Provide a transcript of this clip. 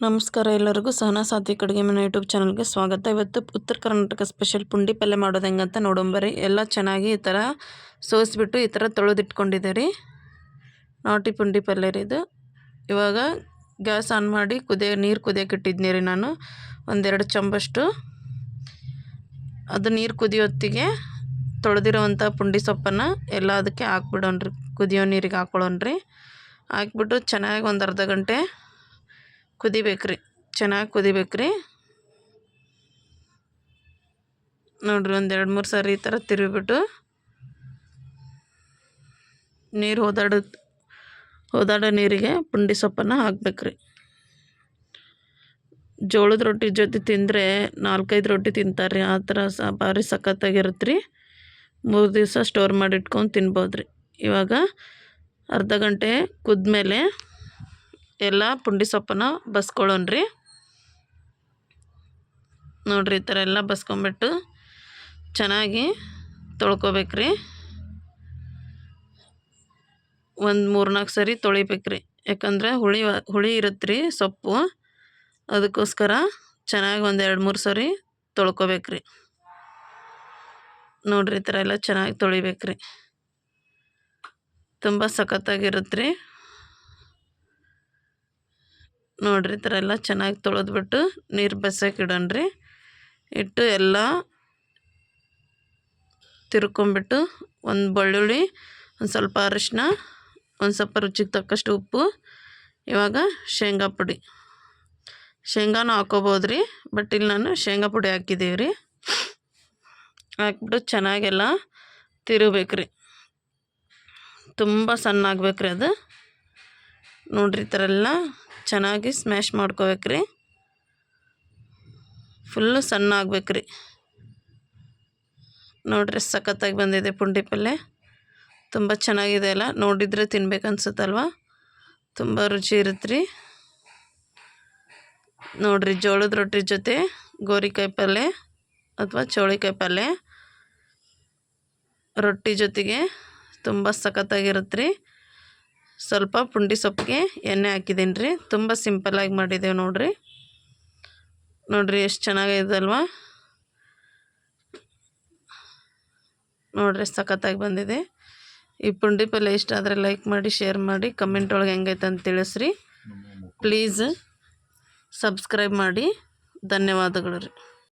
ನಮಸ್ಕಾರ ಎಲ್ಲರಿಗೂ ಸಹನಾ ಸಾತ್ವಿಕ್ ಅಡುಗೆ ಮನೆ ಯೂಟ್ಯೂಬ್ ಚಾನಲ್ಗೆ ಸ್ವಾಗತ. ಇವತ್ತು ಉತ್ತರ ಕರ್ನಾಟಕ ಸ್ಪೆಷಲ್ ಪುಂಡಿ ಪಲ್ಯ ಮಾಡೋದು ಹೆಂಗಂತ ನೋಡೋಂಬರಿ ಎಲ್ಲ ಚೆನ್ನಾಗಿ ಈ ಥರ ಸೋಸಿಬಿಟ್ಟು ಈ ಥರ ತೊಳೆದಿಟ್ಕೊಂಡಿದ್ದೆ ರೀ. ನಾಟಿ ಪುಂಡಿ ಪಲ್ಯ ರೀ ಇದು. ಇವಾಗ ಗ್ಯಾಸ್ ಆನ್ ಮಾಡಿ ಕುದಿಯ ನೀರು ಕುದಿಯೋಕೆ ಇಟ್ಟಿದ್ನಿ ರೀ ನಾನು. ಒಂದೆರಡು ಚಂಬಷ್ಟು ಅದು ನೀರು ಕುದಿಯೋತ್ತಿಗೆ ತೊಳೆದಿರೋವಂಥ ಪುಂಡಿ ಸೊಪ್ಪನ್ನು ಎಲ್ಲ ಅದಕ್ಕೆ ಹಾಕ್ಬಿಡೋಣ್ರಿ ಕುದಿಯೋ ನೀರಿಗೆ ಹಾಕ್ಕೊಳ್ಳೋಣ್ರಿ ಹಾಕ್ಬಿಟ್ಟು ಚೆನ್ನಾಗಿ ಒಂದು ಅರ್ಧ ಗಂಟೆ ಕುದಿಬೇಕು ರೀ ಚೆನ್ನಾಗಿ ಕುದಿಬೇಕ್ರಿ. ನೋಡ್ರಿ ಒಂದು ಎರಡು ಮೂರು ಸಾರಿ ಈ ಥರ ತಿರುಗಿಬಿಟ್ಟು ನೀರು ಹೋದಾಡೋ ಹೋದಾಡೋ ನೀರಿಗೆ ಪುಂಡಿ ಸೊಪ್ಪನ್ನು ಹಾಕ್ಬೇಕ್ರಿ. ಜೋಳದ ರೊಟ್ಟಿ ಜೊತೆ ತಿಂದರೆ ನಾಲ್ಕೈದು ರೊಟ್ಟಿ ತಿಂತಾರೆ ಆ ಥರ ಸ, ಭಾರಿ ಸಖತ್ತಾಗಿರುತ್ತೆ ರೀ ಮೂರು ದಿವಸ ಸ್ಟೋರ್ ಮಾಡಿಟ್ಕೊಂಡು ತಿನ್ಬೋದು ರೀ ಇವಾಗ ಅರ್ಧ ಗಂಟೆ ಕುದ್ಮೇಲೆ ಎಲ್ಲ ಪುಂಡಿ ಸೊಪ್ಪನ್ನು ಬಸ್ಕೊಳ್ಳೋಣ್ರಿ ನೋಡಿರಿ ಈ ಥರ ಎಲ್ಲ ಬಸ್ಕೊಂಬಿಟ್ಟು ಚೆನ್ನಾಗಿ ತೊಳ್ಕೊಬೇಕ್ರಿ. ಒಂದು ಮೂರು ನಾಲ್ಕು ಸರಿ ತೊಳಿಬೇಕ್ರಿ. ಯಾಕಂದರೆ ಹುಳಿ ಹುಳಿ ಇರುತ್ತೆ ರೀ ಸೊಪ್ಪು. ಅದಕ್ಕೋಸ್ಕರ ಚೆನ್ನಾಗಿ ಒಂದು ಎರಡು ಮೂರು ಸರಿ ತೊಳ್ಕೊಬೇಕ್ರಿ. ನೋಡ್ರಿ ಈ ಥರ ಎಲ್ಲ ಚೆನ್ನಾಗಿ ತೊಳಿಬೇಕ್ರಿ. ತುಂಬ ಸಖತ್ತಾಗಿರುತ್ತೆ ರೀ ನೋಡಿರಿ ಈ ಥರ ಎಲ್ಲ ಚೆನ್ನಾಗಿ ತೊಳೆದ್ಬಿಟ್ಟು ನೀರು ಬಸಕ್ಕೆ ಇಡೋಣ್ರಿ. ಇಟ್ಟು ಎಲ್ಲ ತಿರ್ಕೊಂಬಿಟ್ಟು ಒಂದು ಬೆಳ್ಳುಳ್ಳಿ, ಒಂದು ಸ್ವಲ್ಪ ಅರಿಶಿನ ಒಂದು ಸ್ವಲ್ಪ ರುಚಿಗೆ ತಕ್ಕಷ್ಟು ಉಪ್ಪು, ಇವಾಗ ಶೇಂಗಾ ಪುಡಿ. ಶೇಂಗಾನು ಹಾಕೋಬೋದು ರೀ ಬಟ್ ಇಲ್ಲಿ ನಾನು ಶೇಂಗಾ ಪುಡಿ ಹಾಕಿದ್ದೀವಿ ರೀ ಹಾಕ್ಬಿಟ್ಟು ಚೆನ್ನಾಗೆಲ್ಲ ತಿರುಗಬೇಕು ರೀ ತುಂಬ ಸಣ್ಣ ಆಗ್ಬೇಕು ಅದು. ನೋಡ್ರಿ ಈ ಥರ ಎಲ್ಲ ಚೆನ್ನಾಗಿ ಸ್ಮ್ಯಾಶ್ ಮಾಡ್ಕೋಬೇಕ್ರಿ. ಫುಲ್ಲು ಸಣ್ಣ ಆಗ್ಬೇಕ್ರಿ ನೋಡ್ರಿ ಸಖತ್ತಾಗಿ ಬಂದಿದೆ ಪುಂಡಿ ಪಲ್ಯ ತುಂಬ ಚೆನ್ನಾಗಿದೆ ಅಲ್ಲ, ನೋಡಿದರೆ ತಿನ್ಬೇಕು ಅನ್ಸುತ್ತಲ್ವ ತುಂಬ ರುಚಿ ಇರುತ್ತೆ ರೀ ನೋಡಿರಿ ಜೋಳದ ರೊಟ್ಟಿ ಜೊತೆ ಗೋರಿಕಾಯಿ ಪಲ್ಯ ಅಥವಾ ಚೌಳಿಕಾಯಿ ಪಲ್ಯ ರೊಟ್ಟಿ ಜೊತೆಗೆ ತುಂಬ ಸಖತ್ತಾಗಿರುತ್ತೆ ರೀ ಸ್ವಲ್ಪ ಪುಂಡಿ ಸೊಪ್ಪಿಗೆ ಎಣ್ಣೆ ಹಾಕಿದ್ದೀನಿ ರೀ. ತುಂಬ ಸಿಂಪಲ್ಲಾಗಿ ಮಾಡಿದ್ದೇವೆ ನೋಡಿರಿ. ನೋಡಿರಿ ಎಷ್ಟು ಚೆನ್ನಾಗಿದೆ ಅಲ್ವಾ? ನೋಡಿರಿ ಸಖತ್ತಾಗಿ ಬಂದಿದೆ. ಈ ಪುಂಡಿ ಪಲ್ಯ ಇಷ್ಟ ಆದರೆ ಲೈಕ್ ಮಾಡಿ ಶೇರ್ ಮಾಡಿ ಕಮೆಂಟ್ ಒಳಗೆ ಹೆಂಗೈತೆ ಅಂತ ತಿಳಿಸ್ರಿ. ಪ್ಲೀಸ್ ಸಬ್ಸ್ಕ್ರೈಬ್ ಮಾಡಿ. ಧನ್ಯವಾದಗಳು ರೀ.